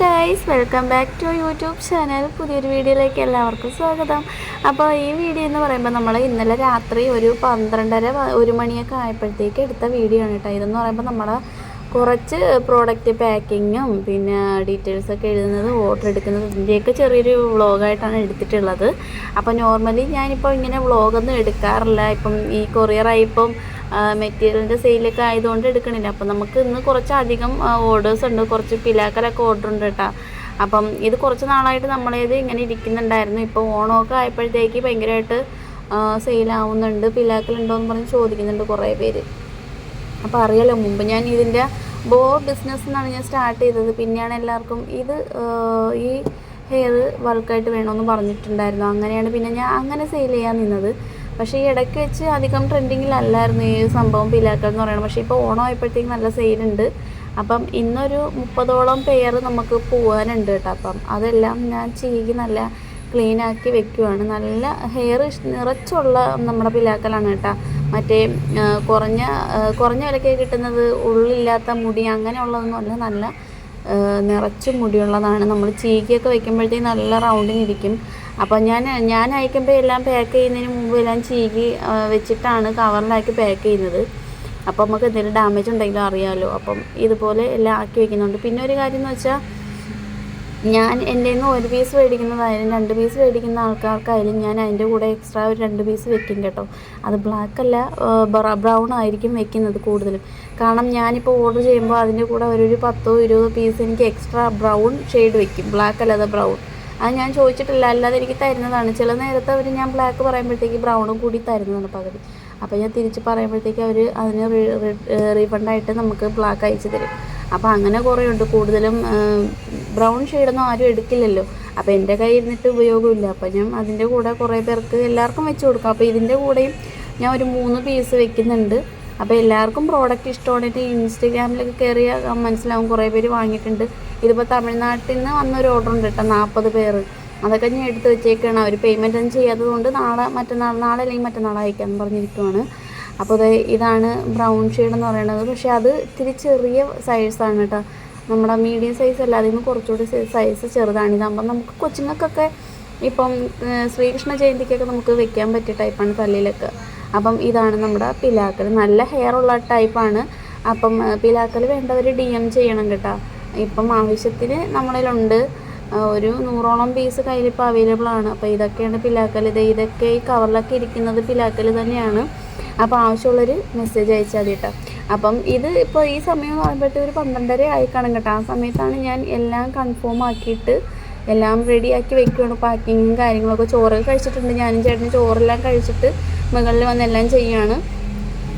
Guys welcome back to YouTube channel പുതിയൊരു വീഡിയോയിലേക്ക് എല്ലാവർക്കും സ്വാഗതം. അപ്പോൾ ഈ വീഡിയോ എന്ന് പറയുമ്പോൾ നമ്മൾ ഇന്നലെ രാത്രി ഒരു പന്ത്രണ്ടര ഒരു മണിയൊക്കെ ആയപ്പോഴത്തേക്ക് എടുത്ത വീഡിയോ ആണ് കേട്ടോ. ഇതെന്ന് പറയുമ്പോൾ നമ്മൾ കുറച്ച് പ്രോഡക്റ്റ് പാക്കിങ്ങും പിന്നെ ഡീറ്റെയിൽസ് ഒക്കെ എഴുതുന്നത് ഓർഡർ എടുക്കുന്നത് ഇതിന്റെയൊക്കെ ചെറിയൊരു വ്ളോഗായിട്ടാണ് എടുത്തിട്ടുള്ളത്. അപ്പോൾ നോർമലി ഞാനിപ്പോൾ ഇങ്ങനെ വ്ളോഗൊന്നും എടുക്കാറില്ല. ഇപ്പം ഈ കൊറിയറായി ഇപ്പം മെറ്റീരിയലിന്റെ സെയിലൊക്കെ ആയതുകൊണ്ട് എടുക്കണില്ല. അപ്പം നമുക്ക് ഇന്ന് കുറച്ചധികം ഓർഡേഴ്സ് ഉണ്ട്. കുറച്ച് പിലാക്കലൊക്കെ ഓർഡർ ഉണ്ട് കേട്ടോ അപ്പം ഇത് കുറച്ച് നാളായിട്ട് നമ്മളേത് ഇങ്ങനെ ഇരിക്കുന്നുണ്ടായിരുന്നു. ഇപ്പോൾ ഓണമൊക്കെ ആയപ്പോഴത്തേക്ക് ഭയങ്കരമായിട്ട് സെയിലാവുന്നുണ്ട് പിലാക്കലുണ്ടോ എന്ന് പറഞ്ഞ് ചോദിക്കുന്നുണ്ട് കുറേ പേര്. അപ്പോൾ അറിയാലോ മുമ്പ് ഞാൻ ഇതിന്റെ ബോ ബിസിനസ് എന്നാണ് ഞാൻ സ്റ്റാർട്ട് ചെയ്തത്. പിന്നെയാണ് എല്ലാവർക്കും ഇത് ഈ ഹെയർ ബൾക്കായിട്ട് വേണമെന്ന് പറഞ്ഞിട്ടുണ്ടായിരുന്നു. അങ്ങനെയാണ് പിന്നെ ഞാൻ അങ്ങനെ സെയിൽ ചെയ്യാൻ നിന്നത്. പക്ഷേ ഈ ഇടയ്ക്ക് വെച്ച് അധികം ട്രെൻഡിങ്ങിലല്ലായിരുന്നു ഈ സംഭവം പിലാക്കൽ എന്ന് പറയുന്നത്. പക്ഷേ ഇപ്പോൾ ഓണം ആയപ്പോഴത്തേക്ക് നല്ല സെയിലുണ്ട് അപ്പം ഇന്നൊരു മുപ്പതോളം പെയർ നമുക്ക് പോകാനുണ്ട് കേട്ടോ. അപ്പം അതെല്ലാം ഞാൻ ചീകി നല്ല ക്ലീൻ ആക്കി വെക്കുവാണ്. നല്ല ഹെയർ നിറച്ചുള്ള നമ്മുടെ പിലാക്കലാണ് കേട്ടോ. മറ്റേ കുറഞ്ഞ കുറഞ്ഞ വിലയ്ക്ക് കിട്ടുന്നത് ഉള്ളില്ലാത്ത മുടി അങ്ങനെയുള്ളതൊന്നും അല്ല. നല്ല നിറച്ച് മുടിയുള്ളതാണ്. നമ്മൾ ചീകിയൊക്കെ വെക്കുമ്പോഴത്തേക്ക് നല്ല റൗണ്ടിങ് ഇരിക്കും. അപ്പോൾ ഞാൻ ഞാൻ അയക്കുമ്പോൾ എല്ലാം പാക്ക് ചെയ്യുന്നതിന് മുമ്പ് എല്ലാം ചീകി വെച്ചിട്ടാണ് കവറിലാക്കി പാക്ക് ചെയ്യുന്നത്. അപ്പോൾ നമുക്ക് എന്തെങ്കിലും ഡാമേജ് ഉണ്ടെങ്കിലും അറിയാമല്ലോ അപ്പം ഇതുപോലെ എല്ലാം ആക്കി വെക്കുന്നുണ്ട്. പിന്നെ ഒരു കാര്യം എന്ന് വെച്ചാൽ ഞാൻ എന്റെ നിന്ന് ഒരു പീസ് മേടിക്കുന്നതായാലും രണ്ട് പീസ് മേടിക്കുന്ന ആൾക്കാർക്കായാലും ഞാൻ അതിന്റെ കൂടെ എക്സ്ട്രാ ഒരു രണ്ട് പീസ് വെക്കും കേട്ടോ. അത് ബ്ലാക്ക് അല്ല ബ്രൗൺ ആയിരിക്കും വെക്കുന്നത് കൂടുതലും. കാരണം ഞാനിപ്പോൾ ഓർഡർ ചെയ്യുമ്പോൾ അതിന്റെ കൂടെ ഒരു പത്തോ ഇരുപതോ പീസ് എനിക്ക് എക്സ്ട്രാ ബ്രൗൺ ഷെയ്ഡ് വെക്കും. ബ്ലാക്ക് അല്ലാതെ ബ്രൗൺ അത് ഞാൻ ചോദിച്ചിട്ടില്ല അല്ലാതെ എനിക്ക് തരുന്നതാണ്. ചില നേരത്തെ അവർ ഞാൻ ബ്ലാക്ക് പറയുമ്പോഴത്തേക്ക് ബ്രൗണും കൂടി തരുന്നതാണ് പകുതി. അപ്പോൾ ഞാൻ തിരിച്ച് പറയുമ്പോഴത്തേക്ക് അവർ അതിന് റീഫണ്ടായിട്ട് നമുക്ക് ബ്ലാക്ക് അയച്ചു തരും. അപ്പോൾ അങ്ങനെ കുറേ ഉണ്ട് കൂടുതലും ബ്രൗൺ ഷെയ്ഡൊന്നും ആരും എടുക്കില്ലല്ലോ. അപ്പോൾ എന്റെ കയ്യിൽ ഇരുന്നിട്ട് ഉപയോഗമില്ല. അപ്പോൾ ഞാൻ അതിന്റെ കൂടെ കുറേ പേർക്ക് എല്ലാവർക്കും വെച്ച് കൊടുക്കാം. അപ്പോൾ ഇതിന്റെ കൂടെയും ഞാൻ ഒരു മൂന്ന് പീസ് വെക്കുന്നുണ്ട്. അപ്പോൾ എല്ലാവർക്കും പ്രോഡക്റ്റ് ഇഷ്ടമായിട്ട് ഇൻസ്റ്റഗ്രാമിലൊക്കെ കയറിയാൽ മനസ്സിലാവും. കുറേ പേര് വാങ്ങിയിട്ടുണ്ട്. ഇതിപ്പോൾ തമിഴ്നാട്ടിൽ നിന്ന് വന്നൊരു ഓർഡർ ഉണ്ട് കേട്ടോ നാൽപ്പത് പേര്. അതൊക്കെ ഞാൻ എടുത്ത് വെച്ചേക്കാണ്. അവർ പേയ്മെന്റ് ഒന്നും ചെയ്യാത്തത് കൊണ്ട് നാളെ മറ്റന്നാൾ നാളെ അല്ലെങ്കിൽ മറ്റന്നാൾ അയക്കാൻ പറഞ്ഞിരിക്കുവാണ്. അപ്പോൾ ഇത് ഇതാണ് ബ്രൗൺ ഷെയ്ഡ് എന്ന് പറയുന്നത്. പക്ഷേ അത് ഇത്തിരി ചെറിയ സൈസാണ് കേട്ടോ. നമ്മുടെ മീഡിയം സൈസ് അല്ല അതിന് കുറച്ചുകൂടി സൈസ് ചെറുതാണ്. ഇതാകുമ്പോൾ നമുക്ക് കൊച്ചുങ്ങൾക്കൊക്കെ ഇപ്പം ശ്രീകൃഷ്ണ ജയന്തിക്കൊക്കെ നമുക്ക് വെക്കാൻ പറ്റിയ ടൈപ്പാണ് തലയിലൊക്കെ അപ്പം ഇതാണ് നമ്മുടെ പിലാക്കൽ. നല്ല ഹെയർ ഉള്ള ടൈപ്പാണ് അപ്പം പിലാക്കൽ വേണ്ടവർ ഡി എം ചെയ്യണം കേട്ടോ. ഇപ്പം ആവശ്യത്തിന് നമ്മളിലുണ്ട്. ഒരു നൂറോളം പീസ് കയ്യിലിപ്പോൾ അവൈലബിൾ ആണ്. അപ്പോൾ ഇതൊക്കെയാണ് പിലാക്കൽ. ഇത് ഇതൊക്കെ ഈ കവറിലൊക്കെ ഇരിക്കുന്നത് പിലാക്കൽ തന്നെയാണ്. അപ്പോൾ ആവശ്യമുള്ളൊരു മെസ്സേജ് അയച്ചാൽ മതി കേട്ടോ. അപ്പം ഇത് ഇപ്പോൾ ഈ സമയം പറയുമ്പോഴത്തേ ഒരു പന്ത്രണ്ടര ആയിക്കാണും കാണും കേട്ടോ. ആ സമയത്താണ് ഞാൻ എല്ലാം കൺഫേം ആക്കിയിട്ട് എല്ലാം റെഡിയാക്കി വെക്കുകയാണ് പാക്കിങ്ങും കാര്യങ്ങളൊക്കെ. ചോറൊക്കെ കഴിച്ചിട്ടുണ്ട്. ഞാനും ചേട്ടനും ചോറെല്ലാം കഴിച്ചിട്ട് മുകളിൽ വന്ന് എല്ലാം ചെയ്യുകയാണ്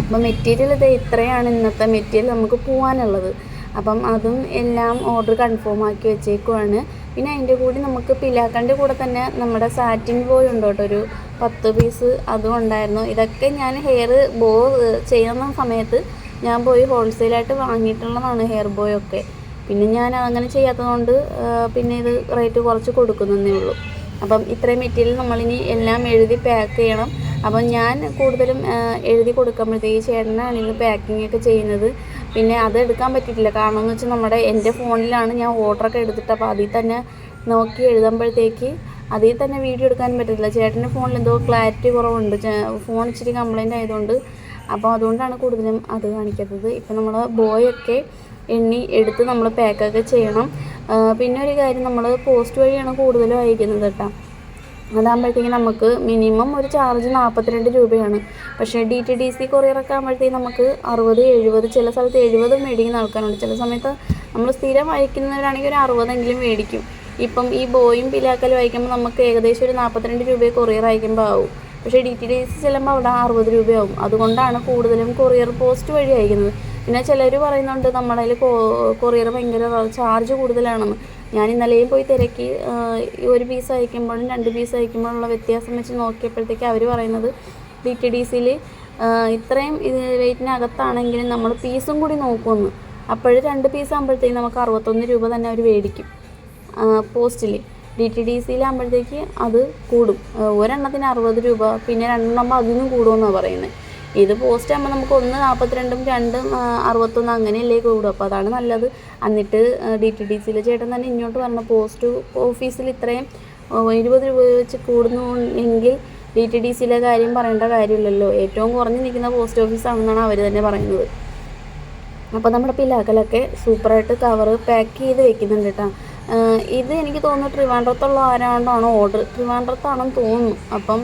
അപ്പോൾ മെറ്റീരിയൽ ഇത് ഇത്രയാണ് ഇന്നത്തെ മെറ്റീരിയൽ നമുക്ക് പോകാനുള്ളത് അപ്പം അതും എല്ലാം ഓർഡർ കൺഫേം ആക്കി വെച്ചേക്കുവാണ്. പിന്നെ അതിന്റെ കൂടി നമുക്ക് പിലാക്കന്റെ കൂടെ തന്നെ നമ്മുടെ സാറ്റിൻ ബോയ് ഉണ്ട് കേട്ടോ ഒരു പത്ത് പീസ് അതും ഉണ്ടായിരുന്നു. ഇതൊക്കെ ഞാൻ ഹെയർ ബോ ചെയ്യുന്ന സമയത്ത് ഞാൻ പോയി ഹോൾസെയിലായിട്ട് വാങ്ങിയിട്ടുള്ളതാണ് ഹെയർ ബോയ് ഒക്കെ. പിന്നെ ഞാൻ അങ്ങനെ ചെയ്യാത്തതുകൊണ്ട് പിന്നെ ഇത് റേറ്റ് കുറച്ച് കൊടുക്കുന്നതേ ഉള്ളൂ. അപ്പം ഇത്രയും മെറ്റീരിയൽ നമ്മളിനി എല്ലാം എഴുതി പാക്ക് ചെയ്യണം. അപ്പം ഞാൻ കൂടുതലും എഴുതി കൊടുക്കുമ്പോഴത്തേക്ക് ചേട്ടനാണെങ്കിൽ പാക്കിംഗ് ഒക്കെ ചെയ്യുന്നത്. പിന്നെ അത് എടുക്കാൻ പറ്റിയിട്ടില്ല. കാരണം എന്ന് വെച്ചാൽ നമ്മുടെ എന്റെ ഫോണിലാണ് ഞാൻ ഓർഡറൊക്കെ എടുത്തിട്ട് അപ്പോൾ അതിൽ തന്നെ നോക്കി എഴുതുമ്പോഴത്തേക്ക് അതിൽ തന്നെ വീഡിയോ എടുക്കാൻ പറ്റത്തില്ല. ചേട്ടന്റെ ഫോണിൽ എന്തോ ക്ലാരിറ്റി കുറവുണ്ട്. ഫോൺ ഇച്ചിരി കംപ്ലൈന്റ് ആയതുകൊണ്ട്. അപ്പോൾ അതുകൊണ്ടാണ് കൂടുതലും അത് കാണിക്കാത്തത്. ഇപ്പം നമ്മൾ ബോയൊക്കെ എണ്ണി എടുത്ത് നമ്മൾ പാക്കൊക്കെ ചെയ്യണം. പിന്നെ ഒരു കാര്യം നമ്മൾ പോസ്റ്റ് വഴിയാണ് കൂടുതലും അയക്കുന്നത് കേട്ടോ. അതാകുമ്പോഴത്തേക്ക് നമുക്ക് മിനിമം ഒരു ചാർജ് നാൽപ്പത്തിരണ്ട് രൂപയാണ്. പക്ഷേ ഡി ടി ഡി സി കൊറിയറൊക്കെ ആകുമ്പോഴത്തേക്ക് നമുക്ക് അറുപത് എഴുപത് ചില സ്ഥലത്ത് എഴുപത് മേടിക്കുന്ന ആൾക്കാരുണ്ട്. ചില സമയത്ത് നമ്മൾ സ്ഥിരം അയക്കുന്നവരാണെങ്കിൽ ഒരു അറുപതെങ്കിലും മേടിക്കും. ഇപ്പം ഈ ബോയും പിലാക്കലും അയക്കുമ്പോൾ നമുക്ക് ഏകദേശം ഒരു നാൽപ്പത്തിരണ്ട് രൂപ കൊറിയർ അയക്കുമ്പോൾ ആവും. പക്ഷേ ഡി ടി ഡി സി ചെല്ലുമ്പോൾ അവിടെ അറുപത് രൂപയാവും. അതുകൊണ്ടാണ് കൂടുതലും കൊറിയർ പോസ്റ്റ് വഴി അയക്കുന്നത്. പിന്നെ ചിലർ പറയുന്നുണ്ട് നമ്മുടെ കയ്യിൽ കൊറിയർ ഭയങ്കര ചാർജ് കൂടുതലാണെന്ന്. ഞാൻ ഇന്നലെയും പോയി തിരക്കി. ഒരു പീസ് അയക്കുമ്പോഴും രണ്ട് പീസ് അയക്കുമ്പോഴുള്ള വ്യത്യാസം വെച്ച് നോക്കിയപ്പോഴത്തേക്ക് അവർ പറയുന്നത് ഡി ടി ഡി സിയിൽ ഇത്രയും ഇത് വെയിറ്റിനകത്താണെങ്കിലും നമ്മൾ പീസും കൂടി നോക്കുമെന്ന് അപ്പോഴും രണ്ട് പീസ് ആകുമ്പോഴത്തേക്കും നമുക്ക് അറുപത്തൊന്ന് രൂപ തന്നെ അവർ മേടിക്കും. പോസ്റ്റിൽ ഡി ടി ഡി സിയിലാകുമ്പോഴത്തേക്ക് അത് കൂടും. ഒരെണ്ണത്തിന് അറുപത് രൂപ പിന്നെ രണ്ടെണ്ണം അതിനും കൂടുമെന്നാണ് പറയുന്നത് ഇത് പോസ്റ്റ് ആകുമ്പോൾ നമുക്ക് ഒന്ന് നാൽപ്പത്തിരണ്ടും രണ്ടും അറുപത്തൊന്ന് അങ്ങനെയല്ലേ കൂടും അപ്പോൾ അതാണ് നല്ലത്. എന്നിട്ട് ഡി ടി ഡി സിയിലെ ചേട്ടൻ തന്നെ ഇങ്ങോട്ട് പറഞ്ഞു പോസ്റ്റ് ഓഫീസിൽ ഇത്രയും ഇരുപത് രൂപ വെച്ച് കൂടുന്നു എങ്കിൽ ഡി ടി ഡി സിയിലെ കാര്യം പറയേണ്ട കാര്യമില്ലല്ലോ. ഏറ്റവും കുറഞ്ഞ് നിൽക്കുന്ന പോസ്റ്റ് ഓഫീസാണെന്നാണ് അവർ തന്നെ പറയുന്നത്. അപ്പോൾ നമ്മുടെ പിലാക്കലൊക്കെ സൂപ്പറായിട്ട് കവർ പാക്ക് ചെയ്ത് വെക്കുന്നുണ്ട് കേട്ടോ ഇത് എനിക്ക് തോന്നുന്നു ട്രിവാൻഡ്രത്തുള്ള ആരാണ്ടാണ് ഓർഡർ ട്രിവാൻഡ്രത്താണെന്ന് തോന്നുന്നു. അപ്പം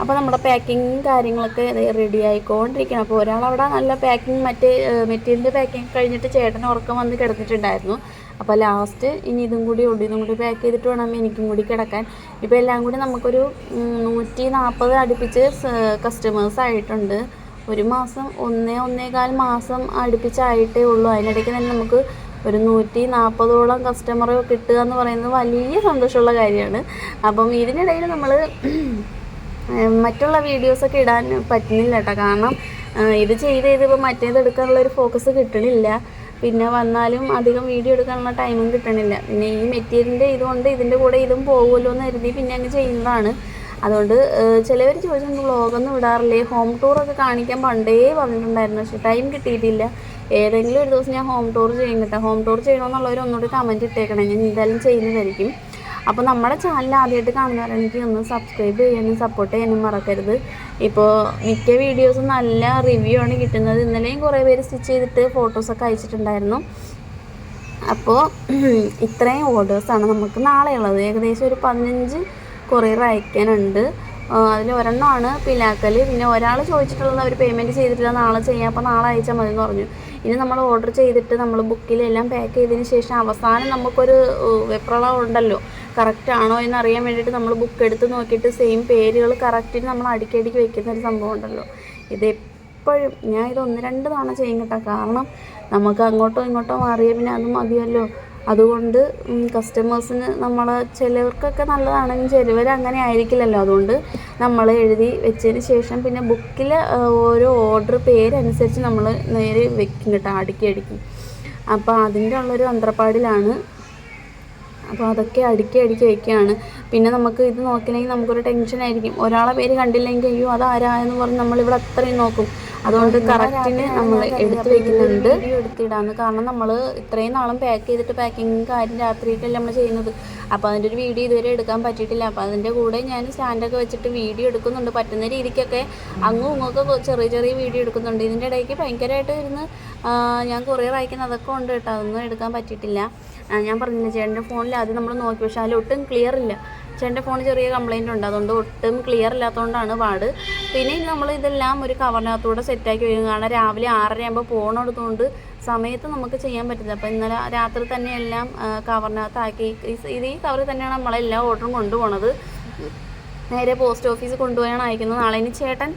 അപ്പോൾ നമ്മുടെ പാക്കിങ്ങും കാര്യങ്ങളൊക്കെ റെഡി ആയിക്കൊണ്ടിരിക്കണം അപ്പോൾ ഒരാളവിടെ നല്ല പാക്കിങ് മറ്റേ മെറ്റീരിയലിന്റെ പാക്കിങ് കഴിഞ്ഞിട്ട് ചേട്ടൻ ഉറക്കം വന്ന് കിടന്നിട്ടുണ്ടായിരുന്നു. അപ്പോൾ ലാസ്റ്റ് ഇനി ഇതും കൂടി ഉണ്ട്. ഇതും കൂടി പാക്ക് ചെയ്തിട്ട് വേണം എനിക്കും കൂടി കിടക്കാൻ. ഇപ്പോൾ എല്ലാം കൂടി നമുക്കൊരു നൂറ്റി നാൽപ്പത് അടുപ്പിച്ച് കസ്റ്റമേഴ്സ് ആയിട്ടുണ്ട്. ഒരു മാസം ഒന്നേ ഒന്നേകാൽ മാസം അടുപ്പിച്ചായിട്ടേ ഉള്ളൂ. അതിനിടയ്ക്ക് തന്നെ നമുക്ക് ഒരു നൂറ്റി നാൽപ്പതോളം കസ്റ്റമർ കിട്ടുക എന്ന് പറയുന്നത് വലിയ സന്തോഷമുള്ള കാര്യമാണ്. അപ്പം ഇതിനിടയിൽ നമ്മൾ മറ്റുള്ള വീഡിയോസൊക്കെ ഇടാൻ പറ്റുന്നില്ല കേട്ടോ. കാരണം ഇത് ചെയ്ത് ചെയ്ത് ഇപ്പോൾ മറ്റേത് എടുക്കാനുള്ള ഒരു ഫോക്കസ് കിട്ടണില്ല. പിന്നെ വന്നാലും അധികം വീഡിയോ എടുക്കാനുള്ള ടൈമും കിട്ടണില്ല. പിന്നെ ഈ മെറ്റീരിയലിന്റെ ഇതുകൊണ്ട് ഇതിന്റെ കൂടെ ഇതും പോകുമല്ലോ എന്ന് കരുതി പിന്നെ അങ്ങ് ചെയ്യുന്നതാണ്. അതുകൊണ്ട് ചിലവർ ചോദിച്ചിട്ടുണ്ട് വ്ളോഗൊന്നും വിടാറില്ലേ ഹോം ടൂറൊക്കെ കാണിക്കാൻ പണ്ടേ പറഞ്ഞിട്ടുണ്ടായിരുന്നു. പക്ഷേ ടൈം കിട്ടിയിട്ടില്ല. ഏതെങ്കിലും ഒരു ദിവസം ഞാൻ ഹോം ടൂർ ചെയ്യും കേട്ടോ. ഹോം ടൂർ ചെയ്യണമെന്നുള്ളവർ ഒന്നുകൂടി കമന്റ് ഇട്ടേക്കണം. ഞാൻ എന്തായാലും ചെയ്യുന്നതായിരിക്കും. അപ്പോൾ നമ്മുടെ ചാനൽ ആദ്യമായിട്ട് കാണുന്നവരാണെങ്കിൽ ഒന്ന് സബ്സ്ക്രൈബ് ചെയ്യാനും സപ്പോർട്ട് ചെയ്യാനും മറക്കരുത്. ഇപ്പോൾ മിക്ക വീഡിയോസും നല്ല റിവ്യൂ ആണ് കിട്ടുന്നത്. ഇന്നലെയും കുറേ പേര് സ്റ്റിച്ച് ചെയ്തിട്ട് ഫോട്ടോസൊക്കെ അയച്ചിട്ടുണ്ടായിരുന്നു. അപ്പോൾ ഇത്രയും ഓർഡേഴ്സാണ് നമുക്ക് നാളെ ഉള്ളത് ഏകദേശം ഒരു പതിനഞ്ച് കൊറിയർ അയക്കാനുണ്ട്. അതിൽ ഒരെണ്ണമാണ് പിലാക്കൽ പിന്നെ ഒരാൾ ചോദിച്ചിട്ടുള്ളത് അവർ പേയ്മെന്റ് ചെയ്തിട്ടില്ല. നാളെ ചെയ്യാം. അപ്പോൾ നാളെ അയച്ചാൽ മതി എന്ന് പറഞ്ഞു. ഇനി നമ്മൾ ഓർഡർ ചെയ്തിട്ട് നമ്മൾ ബുക്കിലെല്ലാം പാക്ക് ചെയ്തതിന് ശേഷം അവസാനം നമുക്കൊരു വെപ്രള വെപ്രളം ഉണ്ടല്ലോ. കറക്റ്റ് ആണോ എന്ന് അറിയാൻ വേണ്ടിയിട്ട് നമ്മൾ ബുക്ക് എടുത്ത് നോക്കിയിട്ട് സെയിം പേരുകൾ കറക്റ്റിന് നമ്മൾ അടിക്കടിക്ക് വെക്കുന്ന ഒരു സംഭവം ഉണ്ടല്ലോ. ഇത് എപ്പോഴും ഞാൻ ഇത് ഒന്ന് രണ്ട് തവണ ചെയ്യും കേട്ടോ. കാരണം നമുക്ക് അങ്ങോട്ടോ ഇങ്ങോട്ടോ മാറിയാൽ പിന്നെ അത് മതിയല്ലോ. അതുകൊണ്ട് കസ്റ്റമേഴ്സിന് നമ്മൾ ചിലവർക്കൊക്കെ നല്ലതാണെങ്കിൽ ചിലവർ അങ്ങനെ ആയിരിക്കില്ലല്ലോ. അതുകൊണ്ട് നമ്മൾ എഴുതി വെച്ചതിന് ശേഷം പിന്നെ ബുക്കിൽ ഓരോ ഓർഡർ പേരനുസരിച്ച് നമ്മൾ നേരെ വെക്കും കേട്ടോ അടുക്കി അടുക്കി അപ്പോൾ അതിന്റെ ഉള്ളൊരു തന്ത്രപ്പാടിലാണ് അപ്പോൾ അതൊക്കെ അടുക്കി അടുക്കി വയ്ക്കുകയാണ്. പിന്നെ നമുക്ക് ഇത് നോക്കില്ലെങ്കിൽ നമുക്കൊരു ടെൻഷനായിരിക്കും ഒരാളെ പേര് കണ്ടില്ലെങ്കിൽ അയ്യോ അതാരാ? എന്ന് പറഞ്ഞ് നമ്മളിവിടെ അത്രയും നോക്കും. അതുകൊണ്ട് കറക്റ്റിന് നമ്മൾ എടുത്ത് വെക്കുന്നുണ്ട്. എടുത്തിടാന്ന് കാരണം നമ്മൾ ഇത്രയും നാളും പാക്ക് ചെയ്തിട്ട് പാക്കിങ് കാര്യം രാത്രിയിട്ടല്ല നമ്മൾ ചെയ്യുന്നത്. അപ്പോൾ അതിന്റെ ഒരു വീഡിയോ ഇതുവരെ എടുക്കാൻ പറ്റിയിട്ടില്ല. അപ്പോൾ അതിന്റെ കൂടെ ഞാൻ സ്റ്റാൻഡൊക്കെ വെച്ചിട്ട് വീഡിയോ എടുക്കുന്നുണ്ട്. പറ്റുന്ന രീതിക്കൊക്കെ അങ്ങും ഇങ്ങൊക്കെ ചെറിയ ചെറിയ വീഡിയോ എടുക്കുന്നുണ്ട്. ഇതിന്റെ ഇടയ്ക്ക് ഭയങ്കരമായിട്ട് ഇരുന്ന് ഞാൻ കുറേ വായിക്കുന്ന അതൊക്കെ ഉണ്ട് കേട്ടോ. അതൊന്നും എടുക്കാൻ പറ്റിയിട്ടില്ല. ഞാൻ പറഞ്ഞില്ല ചേട്ടന്റെ ഫോണിൽ ആദ്യം നമ്മൾ നോക്കി. പക്ഷേ അതിലൊട്ടും ക്ലിയർ ഇല്ല. ചേട്ടന്റെ ഫോൺ ചെറിയ കംപ്ലൈന്റ് ഉണ്ട്. അതുകൊണ്ട് ഒട്ടും ക്ലിയർ ഇല്ലാത്തതുകൊണ്ടാണ് പാട്. പിന്നെ നമ്മൾ ഇതെല്ലാം ഒരു കവറിനകത്തൂടെ സെറ്റാക്കി വരും. കാരണം രാവിലെ ആറര ആകുമ്പോൾ പോകണതുകൊണ്ട് സമയത്ത് നമുക്ക് ചെയ്യാൻ പറ്റില്ല. അപ്പോൾ ഇന്നലെ രാത്രി തന്നെ എല്ലാം കവറിനകത്താക്കി ഇത് ഈ കവറിൽ തന്നെയാണ് നമ്മളെല്ലാ ഓർഡറും കൊണ്ടുപോണത്. നേരെ പോസ്റ്റ് ഓഫീസ് കൊണ്ടുപോയാണ് അയക്കുന്നത്. നാളെ ഇനി ചേട്ടൻ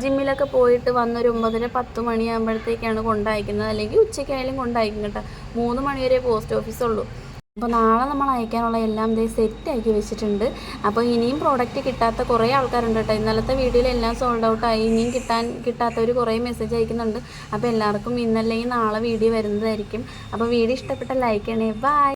ജിമ്മിലൊക്കെ പോയിട്ട് വന്നൊരു ഒമ്പതര പത്ത് മണിയാകുമ്പോഴത്തേക്കാണ് കൊണ്ടയക്കുന്നത് അല്ലെങ്കിൽ ഉച്ചയ്ക്കായാലും കൊണ്ടയക്കും കേട്ടോ. മൂന്ന് മണി വരെ പോസ്റ്റ് ഓഫീസുള്ളൂ അപ്പോൾ നാളെ നമ്മൾ അയക്കാനുള്ള എല്ലാം ഇതേ സെറ്റ് ആക്കി വെച്ചിട്ടുണ്ട്. അപ്പോൾ ഇനിയും പ്രോഡക്റ്റ് കിട്ടാത്ത കുറേ ആൾക്കാരുണ്ട് കേട്ടോ ഇന്നലത്തെ വീഡിയോയിൽ എല്ലാം സോൾഡ് ഔട്ട് ആയി. ഇനിയും കിട്ടാൻ കിട്ടാത്തവർ കുറേ മെസ്സേജ് അയക്കുന്നുണ്ട്. അപ്പോൾ എല്ലാവർക്കും ഇന്നല്ലെങ്കിൽ നാളെ വീഡിയോ വരുന്നതായിരിക്കും. അപ്പോൾ വീഡിയോ ഇഷ്ടപ്പെട്ട ലൈക്ക് ചെയ്യണേ. ബൈ